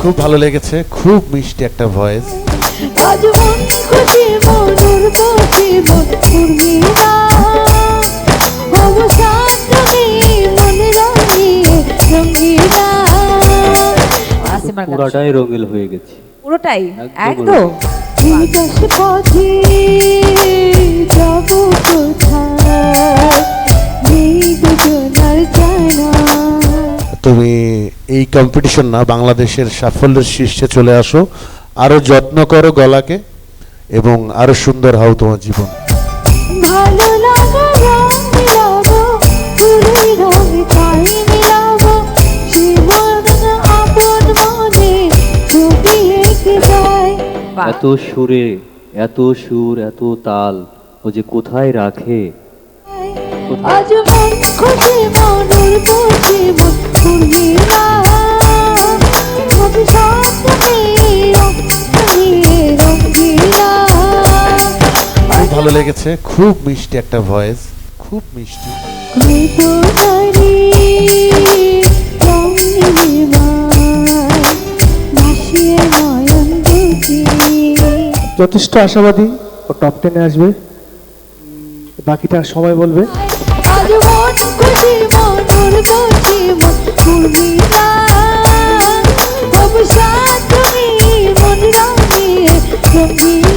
খুব ভালো লেগেছে খুব মিষ্টি একটা ভয়েস আজ না আচ্ছা, আচ্ছা, আচ্ছা। রঙিল। হয়ে গেছে। পুরোটাই? একদম তুমি এই কম্পিটিশন না বাংলাদেশের সাফল্যের শীর্ষে চলে আসো। আরও যত্ন করো গলাকে এবং আরও সুন্দর হও তোমার জীবন। ভালো লাগা মনে। এত সুরে এত সুর এত তাল ও যে কোথায় রাখে? আজ মন খুশি মনুর বসে লেগেছে খুব মিষ্টি একটা ভয়েস খুব মিষ্টি। যথেষ্ট আশাবাদী ও টপ টেনে আসবে। বাকিটা সবাই বলবে। তুমি